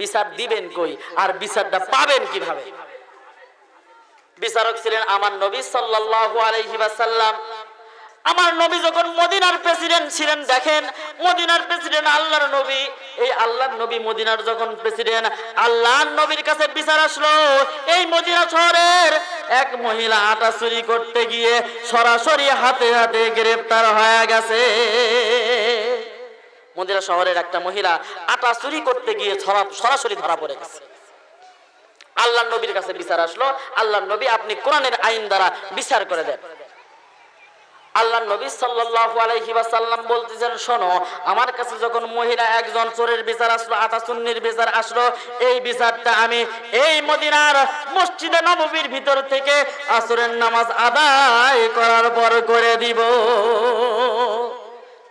বিচার দিবেন কই? আর বিচারটা পাবেন কীভাবে? বিচারক ছিলেন আমার নবী সাল্লাল্লাহু আলাইহি ওয়াসাল্লাম। আমার নবী যখন মদিনার প্রেসিডেন্ট ছিলেন, দেখেন মদিনার প্রেসিডেন্ট আল্লাহর নবী। এই আল্লাহর নবী মদিনার যখন প্রেসিডেন্ট, আল্লাহর নবীর কাছে বিচার আসলো। এই মদিনা শহরের এক মহিলা আটা চুরি করতে গিয়ে সরাসরি হাতে হাতে গ্রেফতার হয়ে গেছে। মদিনা শহরের একটা মহিলা আটা চুরি করতে গিয়ে সরাসরি ধরা পড়ে গেছে। আল্লাহ নবীর কাছে বিচার আসলো আল্লাহ নবী আপনি কোরআনের আইন দ্বারা বিচার করে দেন। আল্লাহ নবী সাল্লাল্লাহু আলাইহি ওয়াসাল্লাম বলতেছেন, শোনো, আমার কাছে যখন মহিলা একজন চোরের বিচার আসলো, আটা সুন্নির বিচার আসলো, এই বিচারটা আমি এই মদিনার মসজিদে নববীর ভিতর থেকে আসরের নামাজ আদায় করার পর করে দিব।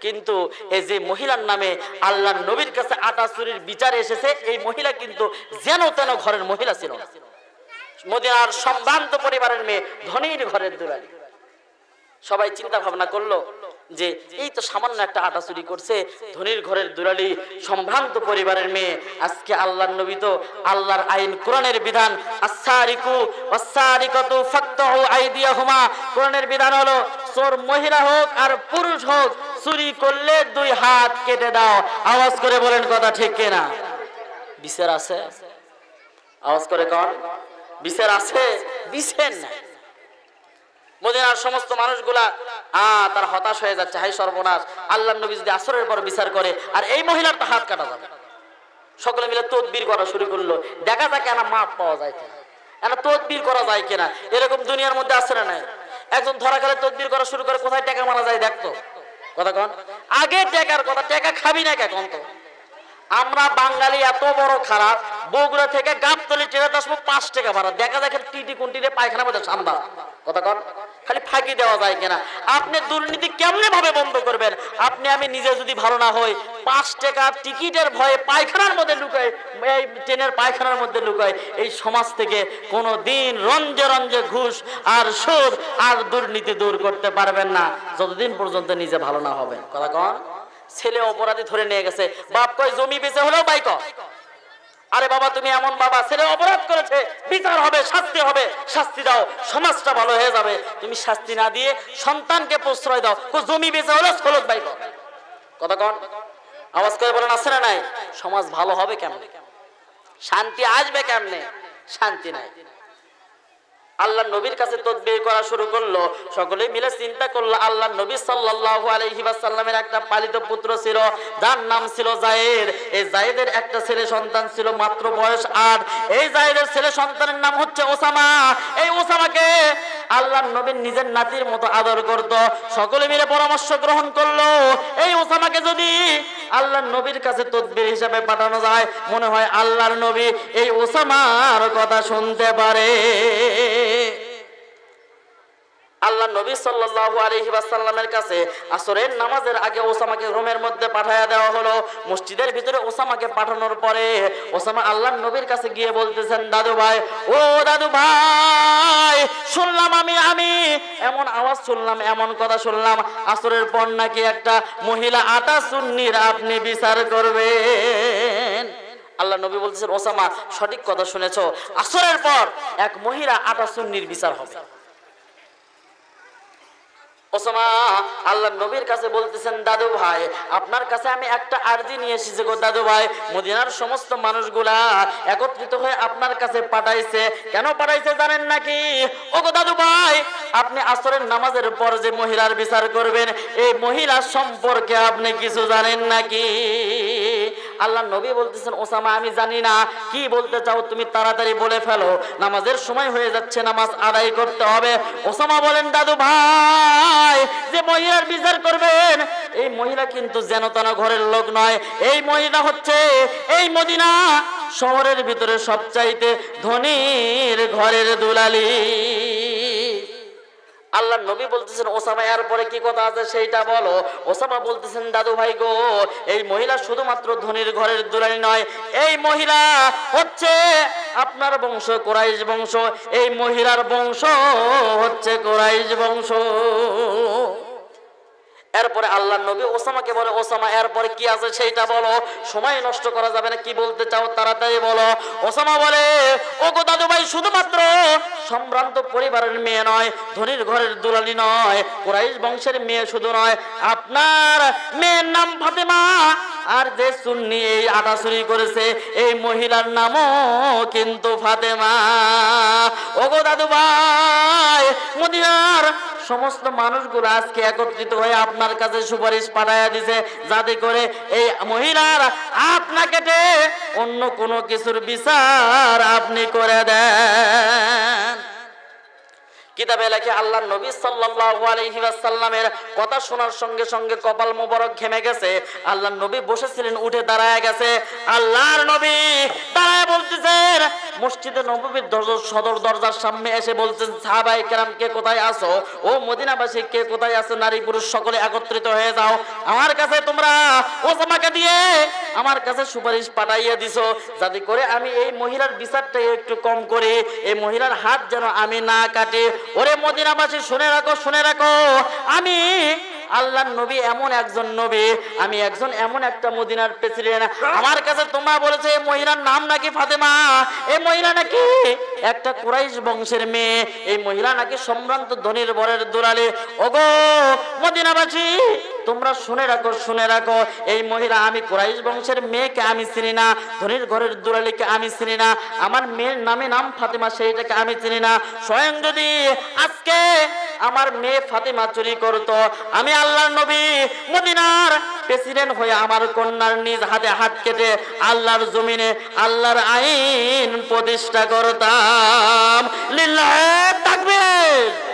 কিন্তু এই যে মহিলার নামে আল্লাহ নবীর কাছে আটা চুরির বিচার এসেছে, এই মহিলা কিন্তু যেন তেন ঘরের মহিলা ছিল। মদিনার সম্ভ্রান্ত পরিবারের মেয়ে ধনীর ঘরের দুলালি। সবাই চিন্তা ভাবনা করল যে এই তো সামান্য একটা আটা চুরি করছে, ধনির ঘরের দুলালি, সম্ভ্রান্ত পরিবারের মেয়ে, আজকে আল্লাহর নবী তো আল্লাহর আইন, কোরআনের বিধান আসারিকু আসারিকাতু কোরআনের বিধান হলো, চোর মহিলা হোক আর পুরুষ হোক চুরি করলে দুই হাত কেটে দাও। আওয়াজ করে বলেন কথা ঠিক কিনা? বিচার আছে? আওয়াজ করে কর বিচার আছে? বিচার নাই। মদিনার সমস্ত মানুষগুলা, আ, তার হতাশ হয়ে যাচ্ছে। হাই সর্বনাশ। আল্লাহ নবী যদি আসরের পর বিচার করে, আর এই মহিলার তো হাত কাটা যাবে। সকলে মিলে তদবির করা শুরু করল। দেখা যাক কেন মাপ পাওয়া যায় কিনা। এনা তদবির করা যায় কিনা। এরকম দুনিয়ার মধ্যে আসে না নাই? একজন ধরা গেলে তদবির করা শুরু করে কোথায় টাকা মারা যায় দেখতো? কথা কন। আগে টেকার কথা, টেকা খাবি না কে কন তো? আমরা বাঙালি এত বড় খারাপ বগুড়া থেকে গাবতলি ট্রেনে আসব পাঁচ টাকা ভাড়া। দেখা দেখেন টিটি কুন্টিতে পায়খানা মধ্যে সান্দা কথা কন? খালি ফাঁকি দেওয়া যায় কিনা। আপনি দুর্নীতি কেমনে ভাবে বন্ধ করবেন? আপনি আমি নিজে যদি ভালো না হই, পাঁচ টাকা টিকিটের ভয়ে পায়খানার মধ্যে লুকাই, এই ট্রেনের পায়খানার মধ্যে লুকাই, এই সমাজ থেকে কোনো দিন রঞ্জে রঞ্জে ঘুষ আর সুদ আর দুর্নীতি দূর করতে পারবেন না। যতদিন পর্যন্ত নিজে ভালো না হবেন। কথা কন? ছেলে অপরাধী ধরে নিয়ে গেছে। বাপ কয়, জমি বেঁচে হলেও বাইক আরে বাবা, তুমি এমন বাবা, ছেলে অপরাধ করেছে। বিচার হবে, শাস্তি হবে। শাস্তি দাও, সমাজটা ভালো হয়ে যাবে। তুমি শাস্তি না দিয়ে সন্তানকে প্রশ্রয় দাও। জমি বেঁচে হলে ষোলক ভাই কথা কন। আওয়াজ করে বলেন, আছে না নাই? সমাজ ভালো হবে কেমনে? শান্তি আসবে কেমনে? শান্তি নাই। আল্লাহ নবীর কাছে তদবির করা শুরু করল। সকলে মিলে চিন্তা করল, আল্লাহ নবী সাল্লাল্লাহু আলাইহি ওয়াসাল্লামের একটা পালিত পুত্র ছিল, যার নাম ছিল জায়েদ। এই জায়েদের একটা ছেলে সন্তান ছিল, মাত্র বয়স 8 এই জায়েদের ছেলে সন্তানের নাম হচ্ছে ওসামা। এই ওসামাকে আল্লাহ নবীর নিজের নাতির মতো আদর করত। সকলে মিলে পরামর্শ গ্রহণ করল। এই ওসামাকে যদি আল্লাহ নবীর কাছে তদবির হিসাবে পাঠানো যায়, মনে হয় আল্লাহর নবী এই ওসামার কথা শুনতে পারে। আল্লাহ নবী সাল্লাল্লাহু আলাইহি ওয়াসাল্লামের কাছে আসরের নামাজের আগে ওসামাকে রুমের মধ্যে পাঠায়া দেওয়া হলো। মসজিদের ভিতরে ওসামাকে পাঠানোর পরে ওসামা আল্লাহর নবীর কাছে গিয়ে বলতেছেন, দাদু ভাই, ও দাদু ভাই, শুনলাম আমি আমি। এমন আওয়াজ শুনলাম, এমন কথা শুনলাম। আসরের পর নাকি একটা মহিলা আটা সুন্নির আপনি বিচার করবেন। আল্লাহ নবী বলতেছেন, ওসামা, সঠিক কথা শুনেছো। আসরের পর এক মহিলা আটা সুন্নির বিচার হবে। ওসামা, আল্লাহ নবীর কাছে বলতেছেন, দাদু ভাই, আপনার কাছে আমি একটা আর্জি নিয়ে এসেছি গো দাদু ভাই। মদিনার সমস্ত মানুষগুলা একত্রিত হয়ে আপনার কাছে পাঠাইছে। কেন পাঠাইছে জানেন নাকি? ও গো দাদু ভাই, আপনি আসরের নামাজের পর যে মহিলার বিচার করবেন, এই মহিলা সম্পর্কে আপনি কিছু জানেন নাকি? আল্লাহ নবী বলতেছেন, ওসামা, আমি জানি না। কি বলতে চাও তুমি তাড়াতাড়ি বলে ফেলো। নামাজের সময় হয়ে যাচ্ছে, নামাজ আদায় করতে হবে। ওসামা বলেন, দাদু ভাই, যে মহিলার বিচার করবেন, এই মহিলা কিন্তু যেন তেন ঘরের লোক নয়। এই মহিলা হচ্ছে এই মদিনা শহরের ভিতরে সবচাইতে ধনীর ঘরের দুলালি। আল্লাহ নবী বলতেছেন, ওসামা, এর পরে কি কথা আছে সেইটা বলো। ওসামা বলতেছেন, দাদু ভাই গো, এই মহিলা শুধুমাত্র ধনির ঘরের দুলাই নয়, এই মহিলা হচ্ছে আপনার বংশ, কোরাইশ বংশ, এই মহিলার বংশ হচ্ছে কোরাইশ বংশ। এরপরে আল্লাহ নবী ওসামাকে বলে, ওসামা, এরপরে কি আছে সেইটা বলো। সময় নষ্ট করা যাবে না, কি বলতে চাও তাড়াতাড়ি বলো। ওসামা বলে ও গো দাদু ভাই, শুধুমাত্র সম্ভ্রান্ত পরিবারের মেয়ে নয়, ধনির ঘরের দুলালি নয়, কুরাইশ বংশের মেয়ে শুধু নয়, আপনার মেয়ের নাম ফাতেমা। আর যে সুন্নি এই আটা চুরি করেছে, এই মহিলার নামও কিন্তু ফাতেমা। ওগো দাদু ভাই, মদিনার সমস্ত মানুষগুলো আজকে একত্রিত হয়ে আপনার কাছে সুপারিশ পাঠাইয়া দিছে, যাতে করে এই মহিলার আপনা কেটে অন্য কোনো কিছুর বিচার আপনি করে দেন। কিতাবে লেখে, আল্লাহ নবী সাল্লাল্লাহু আলাইহি ওয়াসাল্লামের কথা শোনার সঙ্গে সঙ্গে কপাল মোবারক ঘেমে গেছে। আল্লাহ নবী বসেছিলেন, উঠে দাঁড়ায় গেছে। আল্লাহর নবী দাঁড়ায় বলতেছেন, মসজিদে নববীর সদর দরজার সামনে এসে বলছেন সাহাবাই কেরাম, কে কোথায় আসো ও মদিনাবাসী, কে কোথায় আছো? নারী, পুরুষ, সকলে একত্রিত হয়ে যাও। আমার কাছে তোমরা ওসামাকে দিয়ে আমার কাছে সুপারিশ পাঠাইয়া দিছো। যাতে করে আমি এই মহিলার বিচারটা একটু কম করি। এই মহিলার হাত যেন আমি না কাটি। ওরে মদিনাবাসী, শুনে রাখো শুনে রাখো। আমি আল্লাহ নবী এমন একজন নবী, আমি একজন এমন একটা মদিনার প্রেসিডেন্ট আমার কাছে তোমরা বলেছে, এই মহিলার নাম নাকি ফাতেমা? এই মহিলা নাকি একটা কুরাইশ বংশের মেয়ে, এই মহিলা নাকি সম্ভ্রান্ত ধনির বরের দুলালে। ওগো, মদিনাবাসী, তোমরা শুনে রাখো শুনে রাখো, এই মহিলা আমি কুরাইশ বংশের মেয়েকে আমি চিনি না, ধনির ঘরের দুলালিকে আমি চিনি না, আমার মেয়ের নামে নাম ফাতেমা, সেইটাকে আমি চিনি না। স্বয়ং যদি আজকে আমার মেয়ে ফাতেমা চুরি করতো, আমি আল্লাহর নবী, মদিনার প্রেসিডেন্ট হয়ে আমার কন্যার নিজ হাতে হাত কেটে আল্লাহর জমিনে, আল্লাহর আইন প্রতিষ্ঠা করতাম। লিল্লাহ তাকবীর।